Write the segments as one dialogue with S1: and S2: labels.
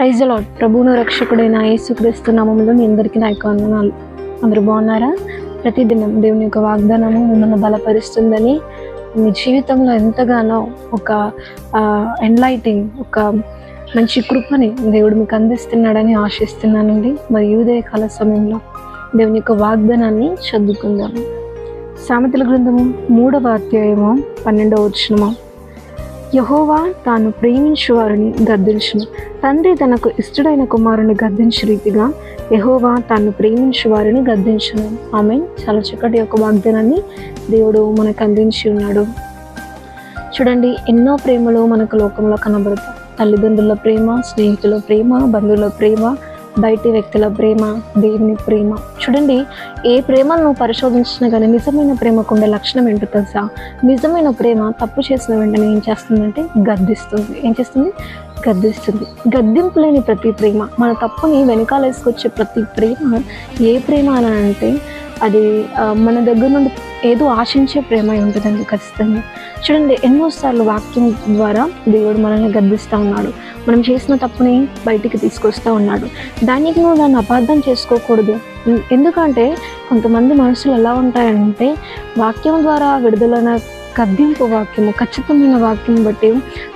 S1: Praise lord ప్రభువును రక్షకుడైన యేసుక్రీస్తు నామంలో మీ అందరికీ నా యొక్క వందనాలు. అందరూ బాగున్నారా? ప్రతిదినం దేవుని యొక్క వాగ్దానము మిమ్మల్ని బలపరుస్తుందని మీ జీవితంలో ఎంతగానో ఒక ఎన్లైటింగ్ ఒక మంచి కృపని దేవుడు మీకు అందిస్తున్నాడని ఆశిస్తున్నానండి. మరి యూదయ కాల సమయంలో దేవుని యొక్క వాగ్దానాన్ని చదువుకుందాము. సామెతల గ్రంథము మూడవ అధ్యాయము పన్నెండవ వచ్చినమా యహోవా తాను ప్రేమించు వారిని గద్దించును. తండ్రి తనకు ఇష్టడైన కుమారుని గద్దించు రీతిగా యహోవా తాను ప్రేమించు వారిని గద్దించును. ఆమె చాలా చక్కటి యొక్క వాగ్దానాన్ని దేవుడు మనకు అందించి ఉన్నాడు. చూడండి ఎన్నో ప్రేమలు మనకు లోకంలో కనబడతాయి. తల్లిదండ్రుల ప్రేమ స్నేహితుల ప్రేమ బంధువుల ప్రేమ బయటి వ్యక్తుల ప్రేమ దేవుని ప్రేమ. చూడండి ఏ ప్రేమను నువ్వు పరిశోధించినా కానీ నిజమైన ప్రేమకు ఉండే లక్షణం ఏంటో తెలుసా? నిజమైన ప్రేమ తప్పు చేసిన వెంటనే ఏం చేస్తుందంటే గర్దిస్తుంది ఏం చేస్తుంది? గద్దిస్తుంది. గద్దింపు లేని ప్రతి ప్రేమ మన తప్పుని వెనకాల వేసుకొచ్చే ప్రతి ప్రేమ ఏ ప్రేమ అని అంటే అది మన దగ్గర నుండి ఏదో ఆశించే ప్రేమ ఉంటుందండి ఖచ్చితంగా. చూడండి ఎన్నోసార్లు వాక్యం ద్వారా దేవుడు మనల్ని గద్దిస్తూ ఉన్నాడు. మనం చేసిన తప్పుని బయటికి తీసుకొస్తూ ఉన్నాడు. దానికి నువ్వు దాన్ని అపార్థం చేసుకోకూడదు. ఎందుకంటే కొంతమంది మనుషులు ఎలా ఉంటాయంటే వాక్యం ద్వారా విడుదలైన గద్దింపు వాక్యము ఖచ్చితమైన వాక్యం బట్టి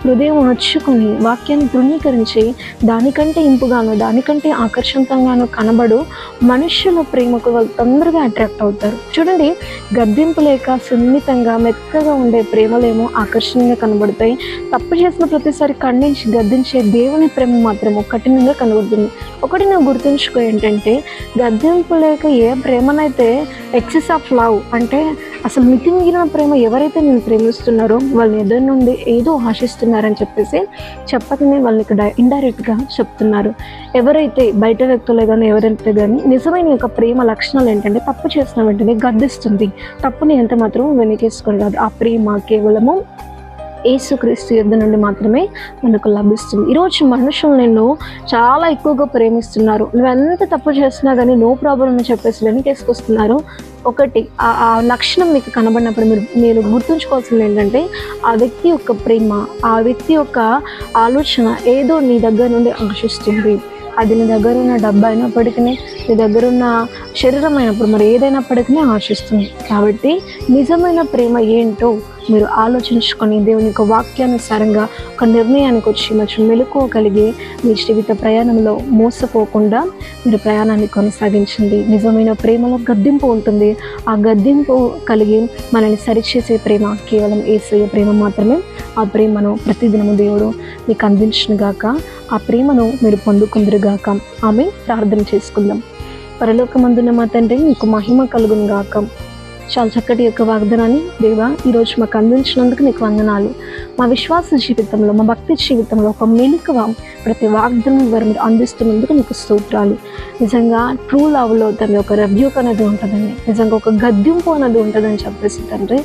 S1: హృదయం నొచ్చుకొని వాక్యాన్ని ధృవీకరించి దానికంటే ఇంపుగాను దానికంటే ఆకర్షణీయంగాను కనబడు మనుష్యుల ప్రేమకు వాళ్ళు తొందరగా అట్రాక్ట్ అవుతారు. చూడండి గద్దింపు లేక సున్నితంగా మెత్తగా ఉండే ప్రేమలేమో ఆకర్షణీయంగా కనబడతాయి. తప్పు చేసిన ప్రతిసారి ఖండించి గద్దించే దేవుని ప్రేమ మాత్రము కఠినంగా కనబడుతుంది. ఒకటి నువ్వు గుర్తుంచుకో ఏంటంటే గద్దింపు లేక ఏ ప్రేమనైతే ఎక్సెస్ ఆఫ్ లవ్ అంటే అసలు మితిమీరిన ప్రేమ ఎవరైతే నేను ప్రేమిస్తున్నారో వాళ్ళని ఎదురు నుండి ఏదో ఆశిస్తున్నారని చెప్పేసి చెప్పకనే వాళ్ళకి డై ఇండైరెక్ట్గా చెప్తున్నారు. ఎవరైతే బయట వ్యక్తులే కానీ ఎవరైతే కానీ నిజమైన యొక్క ప్రేమ లక్షణాలు ఏంటంటే తప్పు చేసిన వెంటనే గద్దిస్తుంది. తప్పుని ఎంత మాత్రం వెనకేసుకొని కాదు. ఆ ప్రేమ కేవలము యేసుక్రీస్తు యుద్ధ నుండి మాత్రమే మనకు లభిస్తుంది. ఈరోజు మనుషులు నిన్ను చాలా ఎక్కువగా ప్రేమిస్తున్నారు. నువ్వు ఎంత తప్పు చేసినా కానీ నో ప్రాబ్లం అని చెప్పేసి వెనకేసుకొస్తున్నారు. ఒకటి ఆ- ఆ లక్షణం మీకు కనబడినప్పుడు మీరు మీరు గుర్తుంచుకోవాల్సింది ఏంటంటే ఆ వ్యక్తి యొక్క ప్రేమ ఆ వ్యక్తి యొక్క ఆలోచన ఏదో నీ దగ్గర నుండి ఆశిస్తుంది. అది నీ దగ్గర ఉన్న డబ్బు అయినప్పటికీ నీ దగ్గర ఉన్న శరీరం అయినప్పుడు మరి ఏదైనప్పటికీ ఆశిస్తుంది. కాబట్టి నిజమైన ప్రేమ ఏంటో మీరు ఆలోచించుకొని దేవుని యొక్క వాక్యానుసారంగా ఒక నిర్ణయానికి వచ్చి మంచి మెలకువ కలిగి మీ జీవిత ప్రయాణంలో మోసపోకుండా మీరు ప్రయాణాన్ని కొనసాగించండి. నిజమైన ప్రేమలో గద్దింపు ఉంటుంది. ఆ గద్దింపు కలిగి మనల్ని సరిచేసే ప్రేమ కేవలం ఏసయ్య ప్రేమ మాత్రమే. ఆ ప్రేమను ప్రతిదినము దేవుడు మీకు అందించినగాక ఆ ప్రేమను మీరు పొందుకుందరుగాక ఆమె ప్రార్థన చేసుకుందాం. పరలోకమందున మా తండ్రి మీకు మహిమ కలుగును గాక. చాలా చక్కటి యొక్క వాగ్దానాన్ని దేవా ఈరోజు మాకు అందించినందుకు నీకు వందనాలు. మా విశ్వాస జీవితంలో మా భక్తి జీవితంలో ఒక మెలుకువ ప్రతి వాగ్దానం ద్వారా మీరు అందిస్తున్నందుకు నీకు స్తోత్రాలు. నిజంగా ట్రూ లవ్లో దాని ఒక రెవ్యూక్ అనేది ఉంటుందండి. నిజంగా ఒక గద్దింపు అనేది ఉంటుందని చెప్పేసి తండ్రి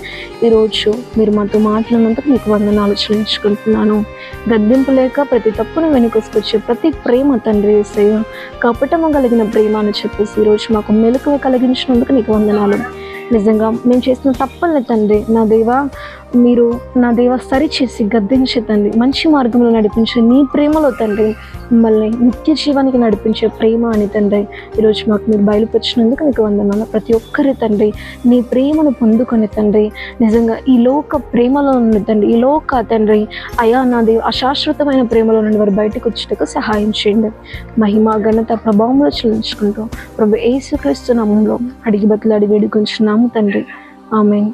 S1: ఈరోజు మీరు మాతో మాట్లాడినందుకు నీకు వందనాలు చెల్లించుకుంటున్నాను. గద్దింపు లేక ప్రతి తప్పును వెనుకొసుకొచ్చే ప్రతి ప్రేమ తండ్రి ఏసయ్య కపటము కలిగిన ప్రేమ అని చెప్పేసి ఈరోజు మాకు మెలకువ కలిగించినందుకు నీకు వందనాలు. నిజంగా మేము చేసిన తప్పని తండ్రి. నా దేవ మీరు నా దేవ సరిచేసి గద్దించే తండ్రి మంచి మార్గంలో నడిపించే నీ ప్రేమలో తండ్రి మిమ్మల్ని నిత్య జీవానికి నడిపించే ప్రేమ అని తండ్రి. ఈరోజు మాకు మీరు బయలుపరిచినందుకు మీకు వందనాలు. ప్రతి ఒక్కరి తండ్రి నీ ప్రేమను పొందుకొని తండ్రి నిజంగా ఈ లోక ప్రేమలో ఉన్న తండ్రి ఈ లోక తండ్రి అయా నా దేవ అశాశ్వతమైన ప్రేమలో నుండి వారు బయటకు వచ్చేటకు సహాయం చేయండి. మహిమ ఘనత ప్రభావంలో చెల్లించుకుంటూ ప్రభు ఏసుక్రీస్తు నామంలో అడిగి బతులు అడిగి వేడుకొంచున్నాము తండ్రి. ఆమె